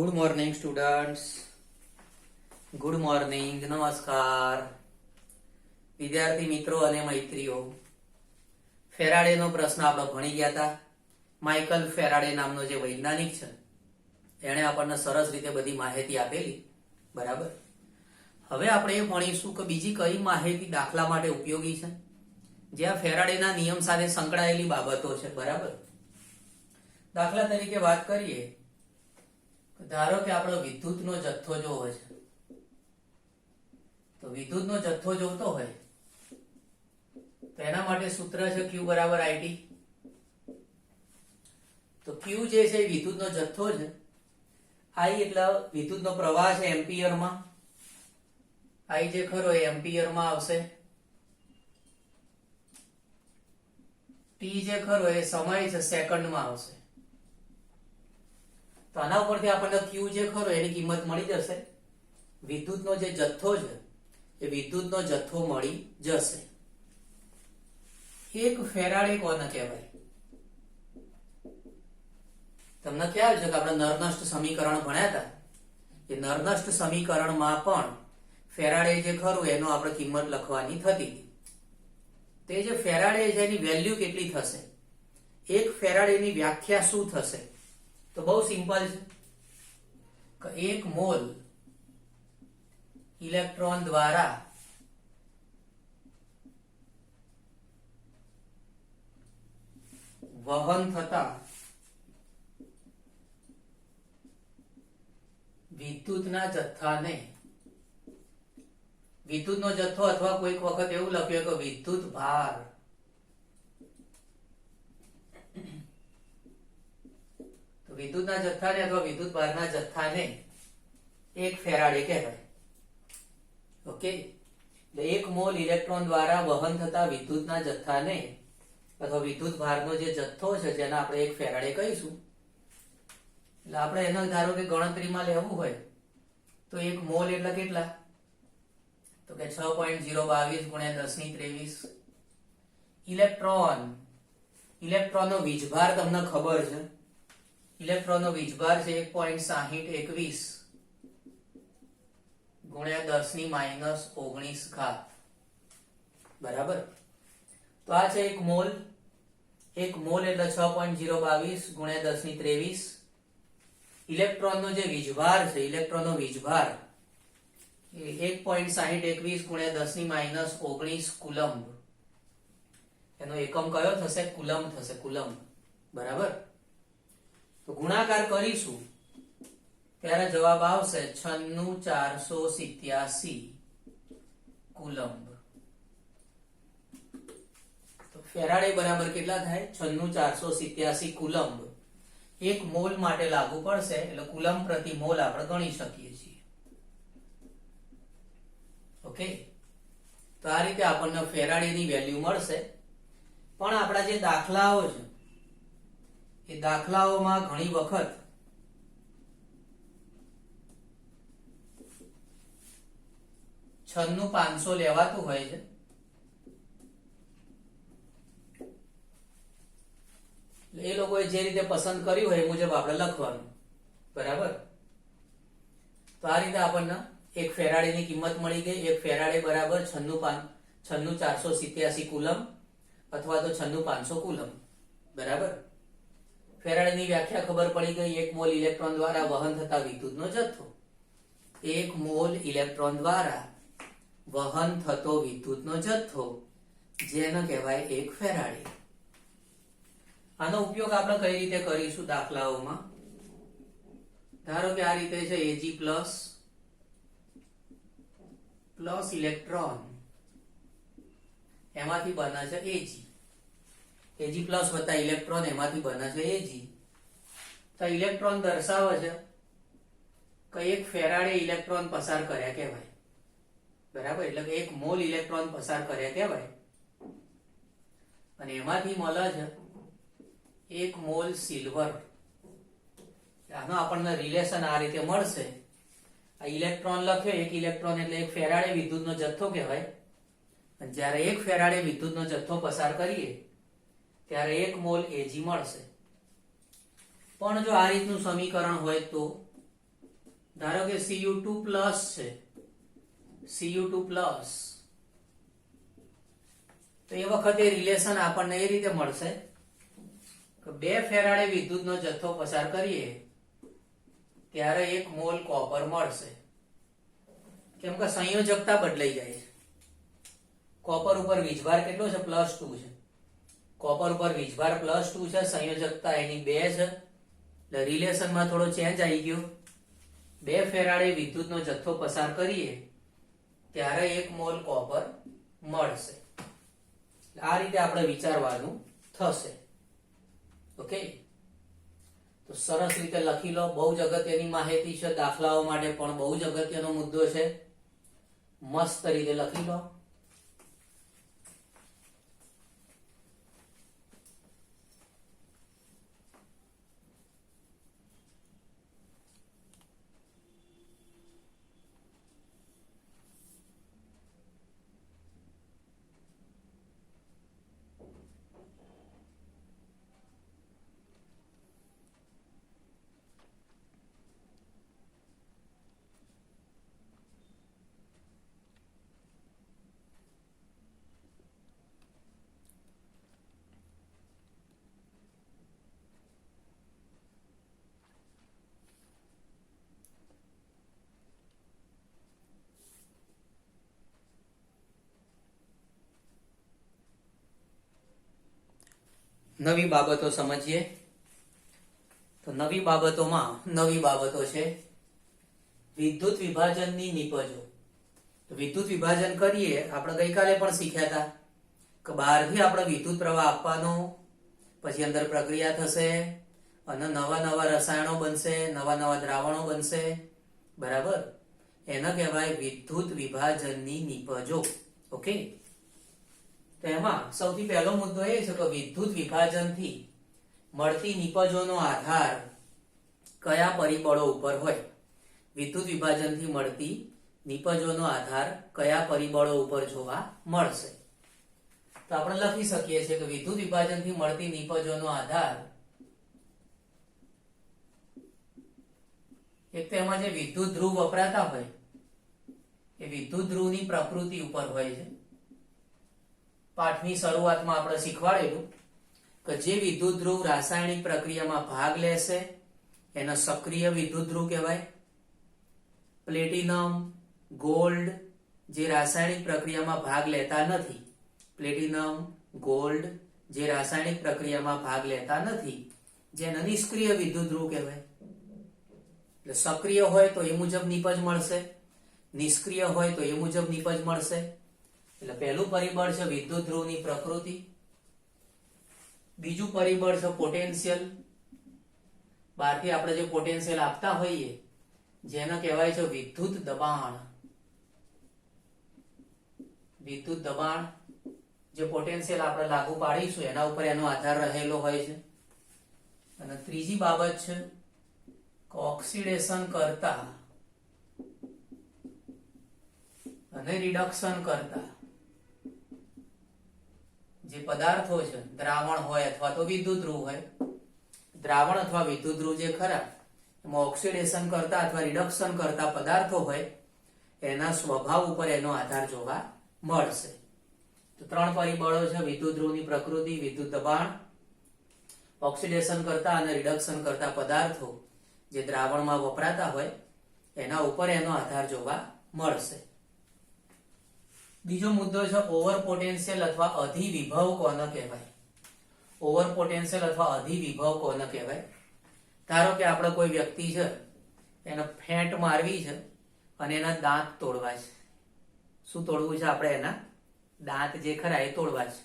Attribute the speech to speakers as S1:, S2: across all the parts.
S1: Good morning students good morning નમસ્કાર વિદ્યાર્થી મિત્રો અને મૈત્રીઓ, ફેરાડેનો પ્રશ્ન આપણે ભણી ગયા હતા. માઇકલ ફેરાડે નામનો જે વૈજ્ઞાનિક છે, એણે આપણને સરસ રીતે બધી માહિતી આપેલી. બરાબર? હવે આપણે એ ભણીશું કે બીજી કઈ માહિતી દાખલા માટે ઉપયોગી છે? જ્યાં ફેરાડેના નિયમ સાથે સંકળાયેલી બાબતો છે. બરાબર? દાખલા તરીકે વાત કરીએ ધારો કે આપણો વિદ્યુતનો જથ્થો જોવો છે. તો વિદ્યુતનો જથ્થો જોતો હોય, તો એના માટે સૂત્ર છે Q બરાબર IT તો Q જે છે વિદ્યુતનો જથ્થો છે. I એટલે વિદ્યુતનો પ્રવાહ છે એમ્પિયરમાં આઈ જે ખરો એ એમ્પિયરમાં આવશે. ટી જે ખરો એ સમય છે સેકન્ડમાં આવશે. આના ઉપરથી આપણને ક્યુ જે ખરો એની કિંમત મળી જશે. વિદ્યુતનો જે જથ્થો છે, એ વિદ્યુતનો જથ્થો મળી જશે. એક ફેરાડે કોને કહેવાય? તમને ખ્યાલ છે કે આપણે નરનષ્ટ સમીકરણ ભણ્યા હતા? એ નરનષ્ટ સમીકરણમાં પણ ફેરાડે જે ખરું એનો આપણે કિંમત લખવાની થતી તે જે ફેરાડે છે એની વેલ્યુ કેટલી થશે? એક ફેરાડેની વ્યાખ્યા શું થશે? તો બહુ સિમ્પલ છે. એક મોલ ઇલેક્ટ્રોન દ્વારા વહન થતા વિદ્યુતના જથ્થાને વિદ્યુતનો જથ્થો અથવા કોઈક વખત એવું લખ્યું કે વિદ્યુત ભાર તો વિદ્યુતના જથ્થાને અથવા વિદ્યુત ભારના જથ્થાને એક ફેરાડે કહેવાય. ઓકે એક મોલ ઇલેક્ટ્રોન દ્વારા વહન થતા વિદ્યુતના જથ્થાને અથવા વિદ્યુત ભારનો જે જથ્થો છે જેને આપણે એક ફેરાડે કહીશું. એટલે આપણે એનો ધારો કે ગણતરીમાં લેવું હોય, તો એક મોલ એટલે કેટલા? તો કે છ પોઈન્ટ જીરો બાવીસ ગુણ્યા દસની ત્રેવીસ. ઇલેક્ટ્રોન. ઇલેક્ટ્રોનનો વીજભાર તમને ખબર છે. ઇલેક્ટ્રોનનો વીજભાર છે એક પોઈન્ટ સાહીઠ એકવીસ. ગુણ્યા દસની માઇનસ ઓગણીસ ઘાત. બરાબર? તો આ છે એક મોલ. એક મોલ એટલે છ પોઈન્ટ જીરો બાવીસ ગુણ્યા દસની ત્રેવીસ. ઇલેક્ટ્રોનનો જે વીજભાર છે, ઇલેક્ટ્રોનનો વીજભાર એક પોઈન્ટ સાહીઠ એકવીસ ગુણ્યા દસની માઇનસ ઓગણીસ કુલમ્બ એનો એકમ કયો થશે? કુલમ્બ થશે કુલમ્બ બરાબર? તો ગુણાકાર કરીશું. ત્યારે જવાબ આવશે છન્નું ચારસો સિત્યાસી કુલંબ. તો ફેરાડે બરાબર કેટલા થાય? છન્નું ચારસો સિત્યાસી કુલંબ. એક મોલ માટે લાગુ પડશે, એટલે કુલંબ પ્રતિ મોલ આપણે ગણી શકીએ છીએ. ઓકે? તો આ રીતે આપણને ફેરાડેની વેલ્યુ મળશે. પણ આપણા જે દાખલાઓ છે એ દાખલાઓમાં ઘણી વખત છન્નું પાંચસો લેવાતું હોય છે. એ લોકોએ જે રીતે પસંદ કર્યું હોય એ મુજબ આપણે લખવાનું. બરાબર? તો આ રીતે આપણને એક ફેરાડેની કિંમત મળી ગઈ. એક ફેરાડે બરાબર છન્નું પાન છન્નું ચારસો સિત્યાસી કુલમ અથવા તો છન્નું પાંચસો કુલમ. બરાબર? ફેરાડેની વ્યાખ્યા ખબર પડી ગઈ, એક મોલ ઇલેક્ટ્રોન દ્વારા વહન થતા વિદ્યુતનો જથ્થો. એક મોલ ઇલેક્ટ્રોન દ્વારા વહન થતો વિદ્યુતનો જથ્થો, જેને કહેવાય એક ફેરાડે. આનો ઉપયોગ આપણે કઈ રીતે કરીશું દાખલાઓમાં? ધારો કે આ રીતે છે એજી પ્લસ પ્લસ ઇલેક્ટ્રોન એમાંથી બને છે એજી એજી પ્લસ વત્તા ઇલેક્ટ્રોન એમાંથી બને છે એજી તો ઇલેક્ટ્રોન દર્શાવે છે કે એક ફેરાડે ઇલેક્ટ્રોન પસાર કર્યા કહેવાય. બરાબર? એટલે કે એક મોલ ઇલેક્ટ્રોન પસાર કર્યા કહેવાય. અને એમાંથી મળે છે એક મોલ સિલ્વર આનો આપણને રિલેશન આ રીતે મળશે. આ ઇલેક્ટ્રોન લખ્યો, એક ઇલેક્ટ્રોન એટલે એક ફેરાડે વિદ્યુતનો જથ્થો કહેવાય. જ્યારે એક ફેરાડે વિદ્યુતનો જથ્થો પસાર કરીએ ત્યારે એક મોલ એજી મળશે. પણ જો આ રીતનું સમીકરણ હોય તો, ધારો કે સીયુ ટુ પ્લસ છે. સીયુ ટુ પ્લસ તો એ વખતે રિલેશન આપણને એ રીતે મળશે કે બે ફેરાડે વિદ્યુતનો જથ્થો પસાર કરીએ, ત્યારે એક મોલ કોપર મળશે. કેમ કે સંયોજકતા બદલાઈ જાય છે. કોપર ઉપર વીજભાર કેટલો છે? પ્લસ ટુ છે. કોપર ઉપર વીજભાર પ્લસ ટુ છે, સંયોજકતા એની બે છે. એટલે રિલેશનમાં થોડો ચેન્જ આવી ગયો. બે ફેરાડે વિદ્યુતનો જથ્થો પસાર કરીએ, ત્યારે એક મોલ કોપર મળશે. આ રીતે આપણે વિચારવાનું થશે. ઓકે તો સરસ રીતે લખી લો. બહુ જ અગત્યની માહિતી છે. દાખલાઓ માટે પણ બહુ જ અગત્યનો મુદ્દો છે. મસ્ત રીતે લખી લો. નવી બાબતો સમજીએ. તો નવી બાબતોમાં નવી બાબતો છે વિદ્યુત વિભાજનની નિપજો. તો વિદ્યુત વિભાજન કરીએ, આપણે ગઈકાલે પણ શીખ્યા હતા કે બહારથી આપણે વિદ્યુત પ્રવાહ આપવાનો, પછી અંદર પ્રક્રિયા થશે અને નવા નવા રસાયણો બનશે, નવા નવા દ્રાવણો બનશે. બરાબર? એને કહેવાય વિદ્યુત વિભાજનની નિપજો. ઓકે? તો એમાં સૌથી પહેલો મુદ્દો એ છે કે વિદ્યુત વિભાજનથી મળતી નિપજોનો આધાર કયા પરિબળો ઉપર હોય? વિદ્યુત વિભાજનથી મળતી નિપજોનો આધાર કયા પરિબળો ઉપર જોવા મળશે? તો આપણે લખી શકીએ છીએ કે વિદ્યુત વિભાજનથી મળતી નિપજોનો આધાર એક તો એમાં જે વિદ્યુત ધ્રુવ વપરાતા હોય, એ વિદ્યુત ધ્રુવની પ્રકૃતિ ઉપર હોય છે. પાઠની શરૂઆતમાં આપણે શીખવાડેલું કે જે વિદ્યુત ધ્રુવ રાસાયણિક પ્રક્રિયામાં ભાગ લેશે, એને સક્રિય વિદ્યુત ધ્રુવ કહેવાય. પ્લેટિનમ, ગોલ્ડ જે રાસાયણિક પ્રક્રિયામાં ભાગ લેતા નથી. પ્લેટિનમ, ગોલ્ડ જે રાસાયણિક પ્રક્રિયામાં ભાગ લેતા નથી જેને નિષ્ક્રિય વિદ્યુત ધ્રુવ કહેવાય. એટલે સક્રિય હોય તો એ મુજબ નિપજ મળશે, નિષ્ક્રિય હોય તો એ મુજબ નિપજ મળશે. એટલે પહેલું પરિબળ છે વિદ્યુત ધ્રુવની પ્રકૃતિ. બીજું પરિબળ છે પોટેન્શિયલ. બહારથી આપણે જે પોટેન્શિયલ આપતા હોઈએ, જેને કહેવાય છે વિદ્યુત દબાણ. વિદ્યુત દબાણ જે પોટેન્શિયલ આપણે લાગુ પાડીશું, એના ઉપર એનો આધાર રહેલો હોય છે. અને ત્રીજી બાબત છે, ઓક્સિડેશન કરતા અને રિડક્શન કરતા. જે પદાર્થો છે, દ્રાવણ હોય અથવા તો વિદ્યુત ધ્રુવ હોય, દ્રાવણ અથવા વિદ્યુત ધ્રુવ જે ખરા, એમાં ઓક્સિડેશન કરતા અથવા રિડક્શન કરતા પદાર્થો હોય, એના સ્વભાવ ઉપર એનો આધાર જોવા મળશે. તો ત્રણ પરિબળો છે વિદ્યુત ધ્રુવની પ્રકૃતિ, વિદ્યુત દબાણ, ઓક્સિડેશન કરતા અને રિડક્શન કરતા પદાર્થો જે દ્રાવણમાં વપરાતા હોય, એના ઉપર એનો આધાર જોવા મળશે. બીજો મુદ્દો છે ઓવર પોટેન્શિયલ અથવા અધિવિભવ કોને કહેવાય? ઓવર પોટેન્શિયલ અથવા અધિવિભવ કોને કહેવાય? ધારો કે આપણે કોઈ વ્યક્તિ છે, એને ફેંટ મારવી છે અને એના દાંત તોડવા છે. શું તોડવું છે આપણે એના? દાંત જે ખરા એ તોડવા છે.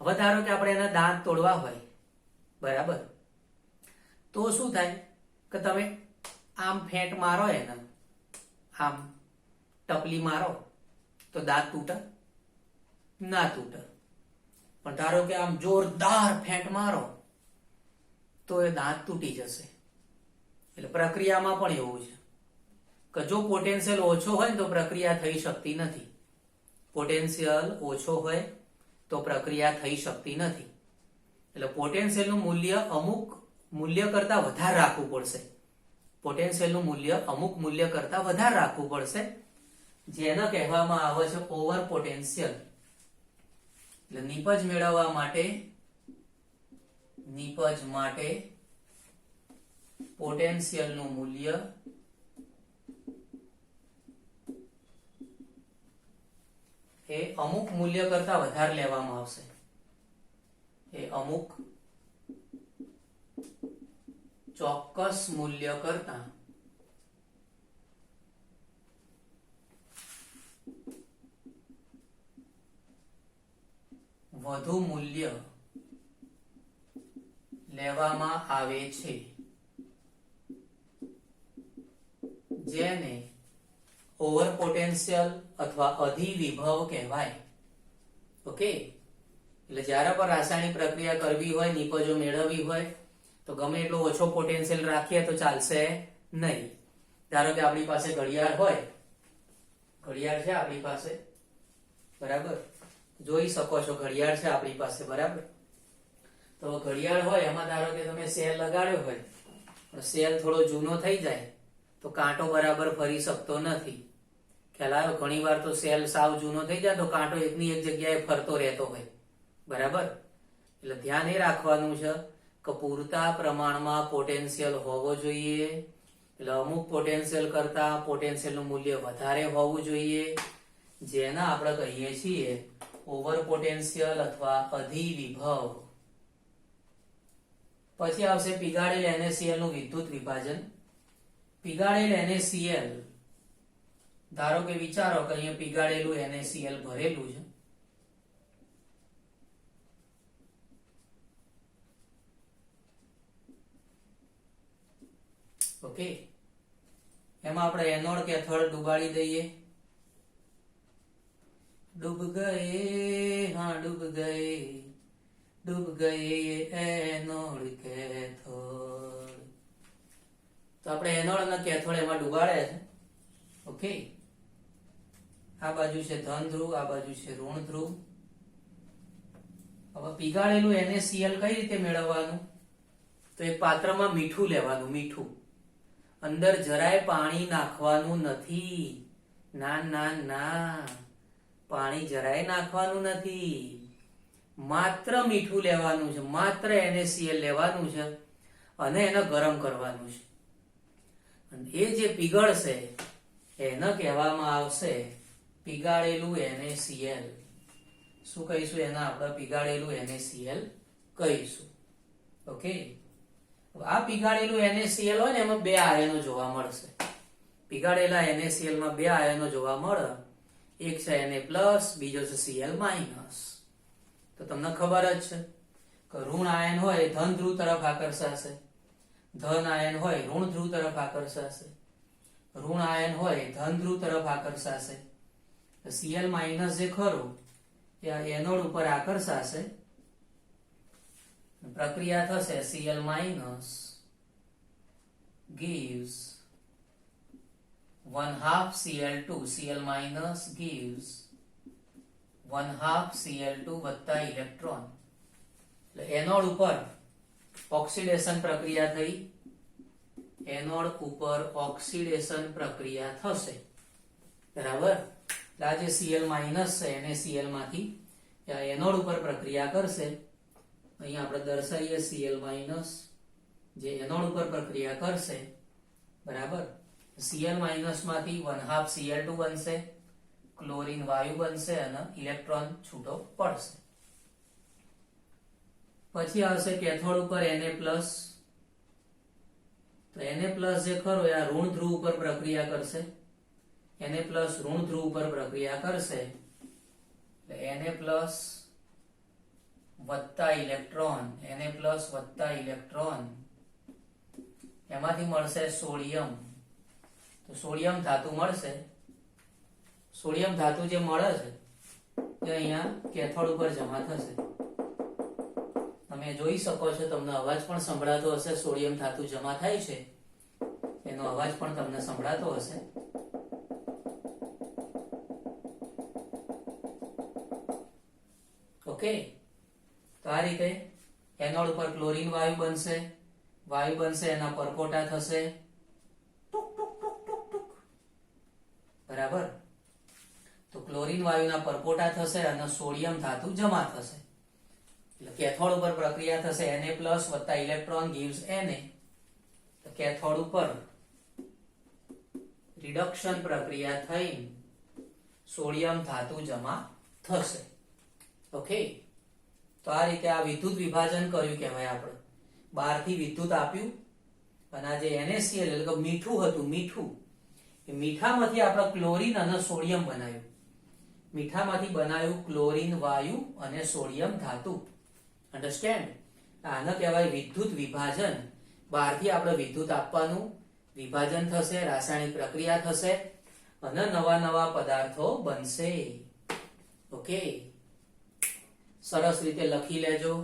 S1: હવે ધારો કે આપણે એના દાંત તોડવા હોય, બરાબર? તો શું થાય કે તમે આમ ફેંટ મારો એને, આમ ટપલી મારો તો દાંત તૂટે? ના તૂટે. પણ ધારો કે આમ જોરદાર ફેંટ મારો, તો એ દાંત તૂટી જશે. એટલે પ્રક્રિયામાં પણ એવું છે. કે જો પોટેન્શિયલ ઓછો હોય તો પ્રક્રિયા થઈ શકતી નથી. પોટેન્શિયલ ઓછો હોય તો પ્રક્રિયા થઈ શકતી નથી. એટલે પોટેન્શિયલનું મૂલ્ય અમુક મૂલ્ય કરતા વધારે રાખવું પડશે. પોટેન્શિયલનું મૂલ્ય અમુક મૂલ્ય કરતા વધારે રાખવું પડશે. જેને કહેવામાં આવે છે ઓવર પોટેન્શિયલ એટલે નીપજ મેળવવા માટે, નીપજ માટે પોટેન્શિયલનું મૂલ્ય એ અમુક મૂલ્ય કરતા વધારે લેવામાં આવશે. એ અમુક ચોક્કસ મૂલ્ય કરતા વધુ મૂલ્ય લેવામાં આવે છે. જેને ઓવર પોટેન્શિયલ અથવા અધિવિભવ કહેવાય. ઓકે એટલે જ્યારે પણ રાસાયણિક પ્રક્રિયા કરવી હોય, નિપજો મેળવવી હોય, તો ગમે એટલો ઓછો પોટેન્શિયલ રાખીએ તો ચાલશે નહીં. ધારો કે આપણી પાસે ઘડિયાળ હોય. ઘડિયાળ છે આપણી પાસે. બરાબર? જોઈ શકો છો, ઘડિયાળ છે આપણી પાસે, બરાબર? તો ઘડિયાળ હોય એમાં ધારો કે તમે સેલ લગાડ્યો હોય સેલ થોડો જૂનો થઈ જાય, તો કાંટો બરાબર ફરી શકતો નથી. ખ્યાલ આવ્યો? ઘણી વાર તો સેલ સાવ જૂનો થઈ જાય, તો કાંટો એકની એક જગ્યાએ ફરતો રહેતો હોય. બરાબર? એટલે ધ્યાન એ રાખવાનું છે કે પૂરતા પ્રમાણમાં પોટેન્શિયલ હોવો જોઈએ. એટલે અમુક પોટેન્શિયલ કરતા પોટેન્શિયલનું મૂલ્ય વધારે હોવું જોઈએ. જેના આપણે કહીએ છીએ ઓવર પોટેન્શિયલ અથવા અધિવિભવ પછી આવશે પીગાડેલ એનએસીએલનું વિદ્યુત વિભાજન. પીગાડેલ એનએસીએલ ધારો કે વિચારો કે અહીંયા પીગાડેલું એનએસીએલ ભરેલું છે. ઓકે? એમાં આપણે એનોડ કેથોડ ડુબાડી દઈએ. ડૂબ ગયે, હા, ડૂબ ગયે ડૂબ ગયે એનોડ કેથોળ. તો આપણે એનોડ અને કેથોડ એમાં ડુબાડે છે. ઓકે? આ બાજુ છે ધન ધ્રુવ આ બાજુ છે ઋણ ધ્રુવ હવે પીગાળેલું NaCl કઈ રીતે મેળવવાનું? તો એક પાત્રમાં મીઠું લેવાનું, મીઠું. અંદર જરાય પાણી નાખવાનું નથી. ના ના ના. પાણી જરાય નાખવાનું નથી. માત્ર મીઠું લેવાનું છે, માત્ર એનએસીએલ લેવાનું છે અને એને ગરમ કરવાનું છે. અને એ જે પીગળશે, એને કહેવામાં આવશે પીગાળેલું એનએસીએલ શું કહીશું? એના આપણે પીગાળેલું એનએસીએલ કહીશું. ઓકે? આ પીગાળેલું એનએસીએલ હોય ને, એમાં બે આયનો જોવા મળશે. પીગાળેલા એનએસીએલમાં બે આયનો જોવા મળે. એક છે એને પ્લસ બીજો છે સીએલ માઇનસ તો તમને ખબર જ છે કે ઋણ આયન હોય એ ધન ધ્રુવ તરફ આકર્ષાશે. ધન આયન હોય ઋણ ધ્રુવ તરફ આકર્ષાશે. ઋણ આયન હોય ધન ધ્રુવ તરફ આકર્ષાશે. સીએલ માઇનસ જે ખરું, એ એનોડ ઉપર આકર્ષાશે. પ્રક્રિયા થશે Cl minus gives 1 half Cl2 Cl minus gives 1 half Cl2 વત્તા ઇલેક્ટ્રોન એટલે એનોડ ઉપર ઓક્સિડેશન પ્રક્રિયા થઈ. એનોડ ઉપર ઓક્સિડેશન પ્રક્રિયા થશે. બરાબર? એટલે આ જે Cl માઇનસ છે, એને Cl માંથી એનોડ ઉપર પ્રક્રિયા કરશે. અહીં આપણે દર્શાવીએ Cl માઇનસ જે એનોડ ઉપર પ્રક્રિયા કરશે. બરાબર? Cl માઇનસમાંથી વન હાફ Cl2 બનશે ક્લોરીન વાયુ બનશે અને ઇલેક્ટ્રોન છૂટો પડશે. પછી આવશે કેથોડ ઉપર Na પ્લસ તો Na પ્લસ જે ખરો, એ આ ઋણ ધ્રુવ ઉપર પ્રક્રિયા કરશે. Na પ્લસ ઋણ ધ્રુવ ઉપર પ્રક્રિયા કરશે. Na પ્લસ વત્તા ઇલેક્ટ્રોન Na પ્લસ વત્તા ઇલેક્ટ્રોન એમાંથી મળશે સોડિયમ. તો સોડિયમ ધાતુ મળશે. સોડિયમ ધાતુ જે મળે છે તે અહીંયા કેથોડ ઉપર જમા થશે. તમે જોઈ શકો છો, તમને અવાજ પણ સંભળાતો હશે, સોડિયમ ધાતુ જમા થાય છે. એનો અવાજ પણ તમને સંભળાતો હશે. ઓકે? તો આ રીતે એનોડ ઉપર ક્લોરીન વાયુ બનશે. વાયુ બનશે, એના પરપોટા થશે બરાબર તો ક્લોરીન વાયુના પરપોટા થશે અને સોડિયમ ધાતુ જમા થશે. એટલે કેથોડ ઉપર પ્રક્રિયા થશે Na વત્તા ઇલેક્ટ્રોન ગીવ્સ Na તો કેથોડ ઉપર રિડક્શન પ્રક્રિયા થઈ, સોડિયમ ધાતુ જમા થશે. ઓકે તો આ રીતે આ વિદ્યુત વિભાજન કર્યું કહેવાય આપણે. બહારથી વિદ્યુત આપ્યું, અને આ જે એનએસીએલ એટલે કે મીઠું હતું, મીઠું, એ મીઠામાંથી આપણે ક્લોરીન અને સોડિયમ બનાવ્યું. મીઠામાંથી બનાવ્યું ક્લોરીન વાયુ અને સોડિયમ ધાતુ. અન્ડરસ્ટેન્ડ આને કહેવાય વિદ્યુત વિભાજન. બહારથી આપણે વિદ્યુત આપવાનું. વિભાજન થશે, રાસાયણિક પ્રક્રિયા થશે અને નવા નવા પદાર્થો બનશે. ઓકે સરસ રીતે લખી લેજો.